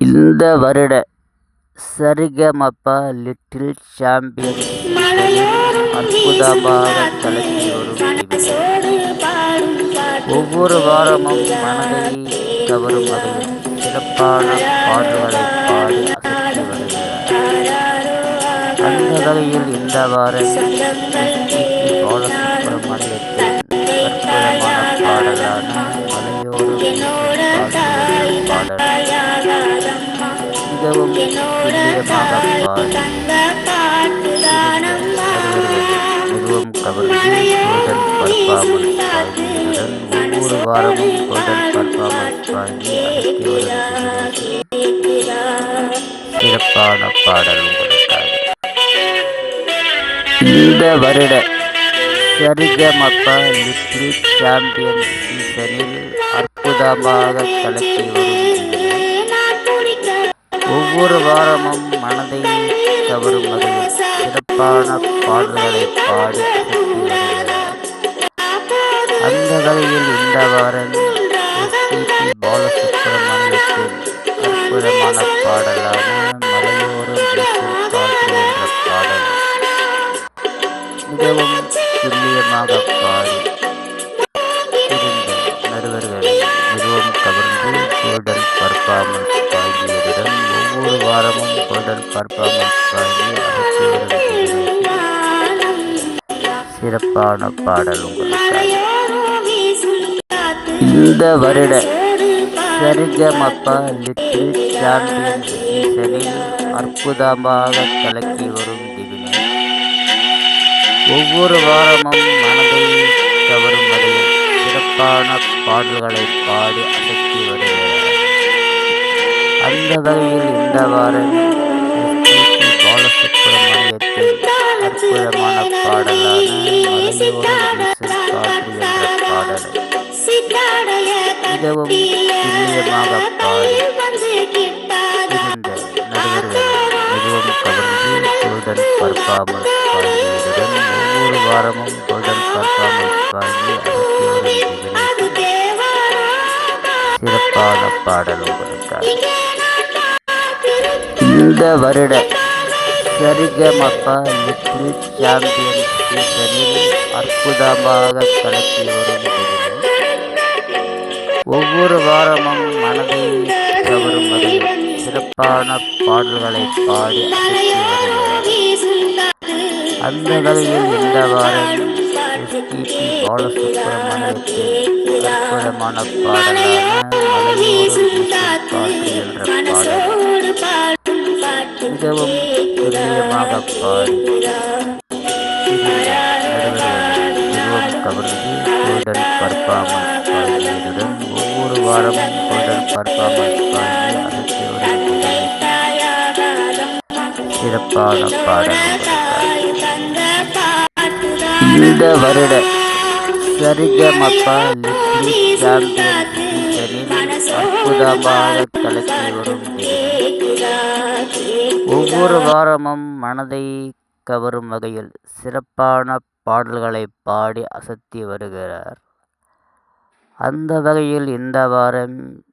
இந்த வருட சரிகமப little champion அற்புதமாக கலக்கி வரும் ஒவ்வொரு வாரமும் மனதை கவரும் வகையில் சிறப்பான பாடல்களை பாடி அசத்தி வருகிறார். அந்த வகையில் இந்த வாரம் பாலசுப்ரமணியத்தின் அற்புதமான பாடலான மலையோடு பாடல் மிகவும் மிகவும் கவர்ந்து கோல்டன் பர்ஃபார்மன்ஸ் வாங்கியதுடன் ஒவ்வொரு வாரமும் கோல்டன் பர்ஃபார்மன்ஸ் வாங்கி சிறப்பான பாடல் உங்களுக்காக. இந்த வருட சரிகமப லிட்டில் சாம்பியன் சீசனில் அற்புதமாக கலக்கி வரும் ஒவ்வொரு வாரமும் மனதை கவரும் வகையில் சிறப்பான பாடல்களை பாடி அந்த வகையில் இந்த வாரம் எஸ்பிபி பாலசுப்ரமணியத்தின் அற்புதமான பாடலான மலையோரம் வீசும் காற்று என்ற பாடல். மிகவும் துல்லியமாக பாடி வாரமும் பர்ஃபார்மன்ஸ் வாங்கி சிறப்பான பாடல் உங்களுக்காக. இந்த வருட சரிகமப்பா லிட்டில் சாம்பியன் சீசனில் அற்புதமாக கலக்கி வரும் திவினை ஒவ்வொரு வாரமும் மனதை கவரும் வரையில் சிறப்பான பாடல்களை பாடி அசத்தி வருகிறார். அந்த வகையில் இந்த வாரம் எஸ்பிபி பாலசுப்ரமணியத்தின் அற்புதமான பாடலான மலையோரம் வீசும் காற்று என்ற பாடலை மிகவும் துல்லியமாக பாடி இருந்த மிகவும் கவர்ந்து கோல்டன் பர்ஃபார்மன்ஸ் ஒவ்வொரு வாரமும் கோல்டன் பர்ஃபார்மன்ஸ் சிறப்பான பாடல் உங்களுக்காக. இந்த வருட சரிகமப்பா லிட்டில் சாம்பியன் சீசனில் அற்புதமாக கலக்கி வரும் ஒவ்வொரு வாரமும் மனதை கவரும் வகையில் சிறப்பான பாடல்களை பாடி வருகிறார் அந்த வகையில் இந்த வாரம் எஸ்பிபி பாலசுப்ரமணியத்தின் அற்புதமான பாடலான மலையோரம் என்ற பாடல். மிகவும் துல்லியமாக மிகவும் கவர்ந்து கோல்டன் பர்ஃபார்மன்ஸ் பாடியதுடன் ஒவ்வொரு வாரமும் கோல்டன் பர்ஃபார்மன்ஸ் வாங்கி அசத்தி வருகிறது சிறப்பான பாடல் இந்த வருட சரிகமப்பா லிட்டில் சாம்பியன் கலக்கி வரும் ஒவ்வொரு வாரமும் மனதை கவரும் வகையில் சிறப்பான பாடல்களை பாடி அசத்தி வருகிறார். அந்த வகையில் இந்த வாரம்